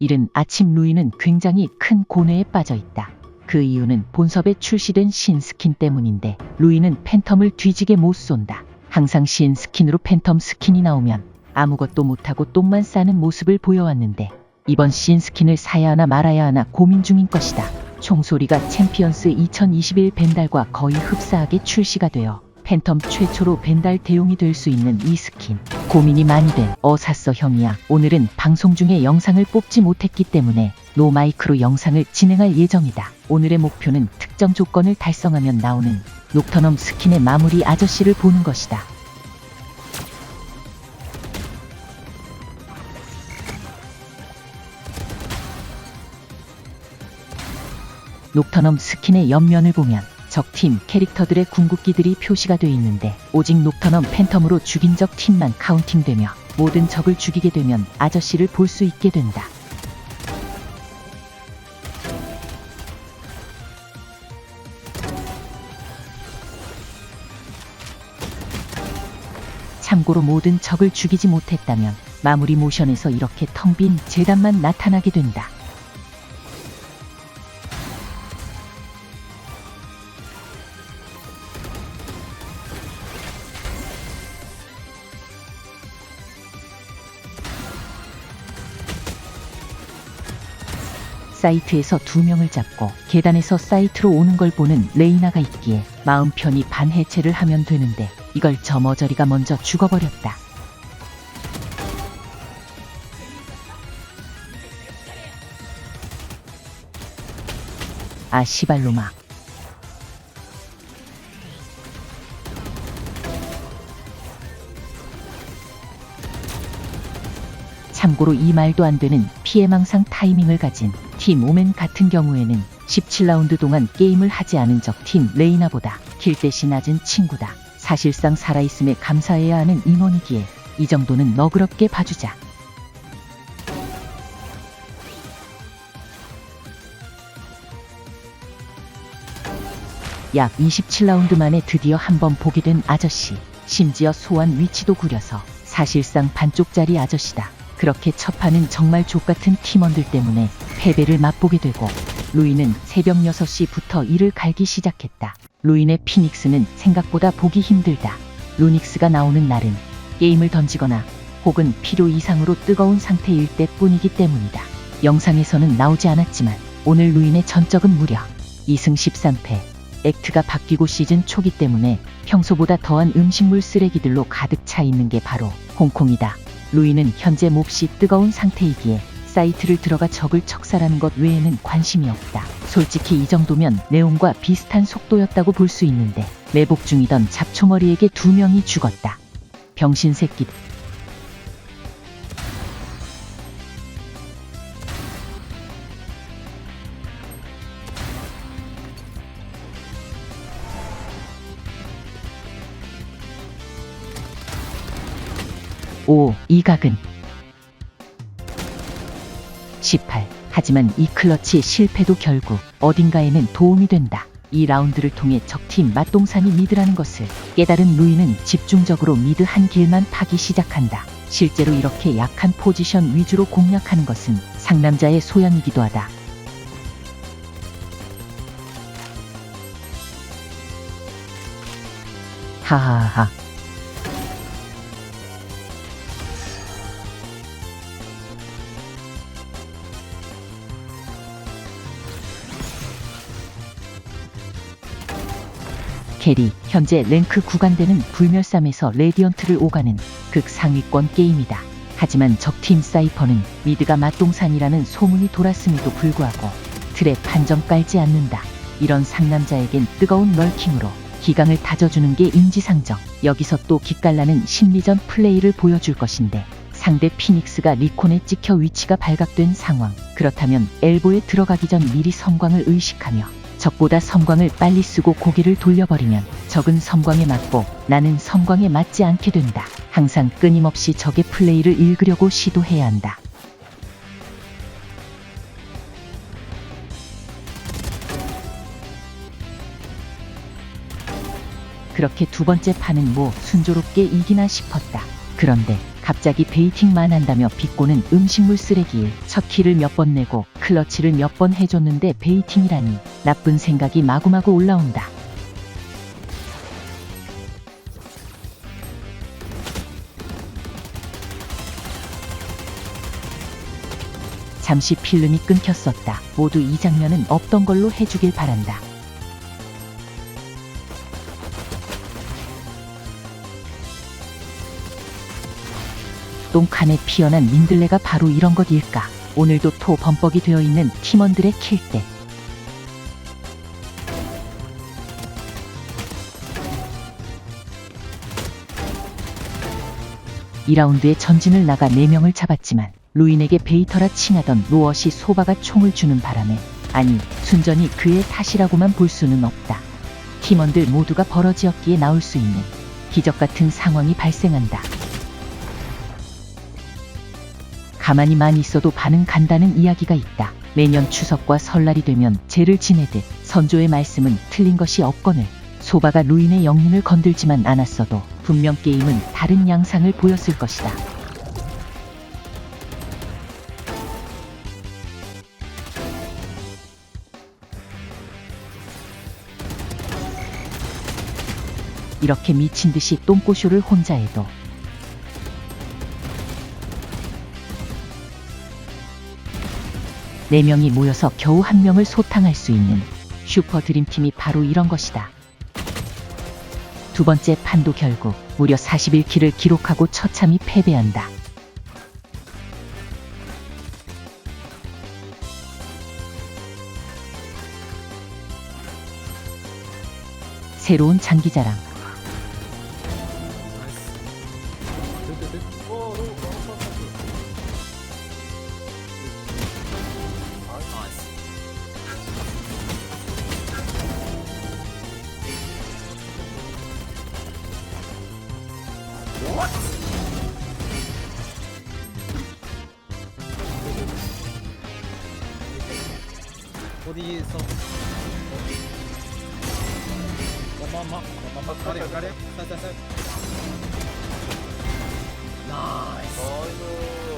이른 아침 루이는 굉장히 큰 고뇌에 빠져 있다. 그 이유는 본섭에 출시된 신스킨 때문인데 루이는 팬텀을 뒤지게 못 쏜다. 항상 신스킨으로 팬텀 스킨이 나오면 아무것도 못하고 똥만 싸는 모습을 보여왔는데 이번 신스킨을 사야 하나 말아야 하나 고민 중인 것이다. 총소리가 챔피언스 2021 벤달과 거의 흡사하게 출시가 되어 팬텀 최초로 벤달 대용이 될 수 있는 이 스킨. 고민이 많이 된어 샀어 형이야. 오늘은 방송 중에 영상을 뽑지 못했기 때문에 노마이크로 영상을 진행할 예정이다. 오늘의 목표는 특정 조건을 달성하면 나오는 녹터넘 스킨의 마무리 아저씨를 보는 것이다. 녹터넘 스킨의 옆면을 보면 적팀 캐릭터들의 궁극기들이 표시가 돼 있는데 오직 녹터넘 팬텀으로 죽인 적 팀만 카운팅되며 모든 적을 죽이게 되면 아저씨를 볼 수 있게 된다. 참고로 모든 적을 죽이지 못했다면 마무리 모션에서 이렇게 텅 빈 재단만 나타나게 된다. 사이트에서 두 명을 잡고 계단에서 사이트로 오는 걸 보는 레이나가 있기에 마음 편히 반 해체를 하면 되는데 이걸 저 머저리가 먼저 죽어버렸다. 아 시발로마 참고로 이 말도 안 되는 피해망상 타이밍을 가진 팀 오멘 같은 경우에는 17라운드 동안 게임을 하지 않은 적 팀 레이나보다 킬대시 낮은 친구다. 사실상 살아있음에 감사해야 하는 인원이기에 이 정도는 너그럽게 봐주자. 약 27라운드 만에 드디어 한 번 보게 된 아저씨. 심지어 소환 위치도 구려서 사실상 반쪽짜리 아저씨다. 그렇게 첫판은 정말 족같은 팀원들 때문에 패배를 맛보게 되고 루이는 새벽 6시부터 일을 갈기 시작했다. 루인의 피닉스는 생각보다 보기 힘들다. 루닉스가 나오는 날은 게임을 던지거나 혹은 필요 이상으로 뜨거운 상태일 때뿐이기 때문이다. 영상에서는 나오지 않았지만 오늘 루인의 전적은 무려 2승 13패. 액트가 바뀌고 시즌 초기 때문에 평소보다 더한 음식물 쓰레기들로 가득 차 있는 게 바로 홍콩이다. 루이는 현재 몹시 뜨거운 상태이기에 사이트를 들어가 적을 척살하는 것 외에는 관심이 없다. 솔직히 이 정도면 네온과 비슷한 속도였다고 볼 수 있는데 매복 중이던 잡초머리에게 두 명이 죽었다. 병신 새끼. 오, 이 각은 18. 하지만 이 클러치 실패도 결국 어딘가에는 도움이 된다. 이 라운드를 통해 적팀 맛동산이 미드라는 것을 깨달은 루이는 집중적으로 미드 한 길만 파기 시작한다. 실제로 이렇게 약한 포지션 위주로 공략하는 것은 상남자의 소양이기도 하다. 하하하. 캐리, 현재 랭크 구간되는 불멸삼에서 레디언트를 오가는 극상위권 게임이다. 하지만 적팀 사이퍼는 미드가 맛동산이라는 소문이 돌았음에도 불구하고 트랩 한점 깔지 않는다. 이런 상남자에겐 뜨거운 럴킹으로 기강을 다져주는 게 인지상정. 여기서 또 기깔나는 심리전 플레이를 보여줄 것인데 상대 피닉스가 리콘에 찍혀 위치가 발각된 상황. 그렇다면 엘보에 들어가기 전 미리 섬광을 의식하며 적보다 섬광을 빨리 쓰고 고개를 돌려버리면 적은 섬광에 맞고 나는 섬광에 맞지 않게 된다. 항상 끊임없이 적의 플레이를 읽으려고 시도해야 한다. 그렇게 두 번째 판은 뭐 순조롭게 이기나 싶었다. 그런데 갑자기 베이팅만 한다며 비꼬는 음식물 쓰레기에 첫 키를 몇 번 내고 클러치를 몇 번 해줬는데 베이팅이라니 나쁜 생각이 마구마구 올라온다. 잠시 필름이 끊겼었다. 모두 이 장면은 없던 걸로 해주길 바란다. 똥칸에 피어난 민들레가 바로 이런 것일까? 오늘도 토 범벅이 되어 있는 팀원들의 킬대. 2라운드에 전진을 나가 4명을 잡았지만 루인에게 베이터라 칭하던 로엇이 소바가 총을 주는 바람에 아니 순전히 그의 탓이라고만 볼 수는 없다. 팀원들 모두가 벌어지었기에 나올 수 있는 기적 같은 상황이 발생한다. 가만히만 있어도 반은 간다는 이야기가 있다. 매년 추석과 설날이 되면 제를 지내듯 선조의 말씀은 틀린 것이 없거늘 소바가 루인의 영린을 건들지만 않았어도 분명 게임은 다른 양상을 보였을 것이다. 이렇게 미친 듯이 똥꼬쇼를 혼자 해도 네 명이 모여서 겨우 한 명을 소탕할 수 있는 슈퍼 드림팀이 바로 이런 것이다. 두 번째 판도 결국 무려 41킬을 기록하고 처참히 패배한다. 새로운 장기자랑 어디서 엄마 엄마 엄마 가래 가래 살살살 나이스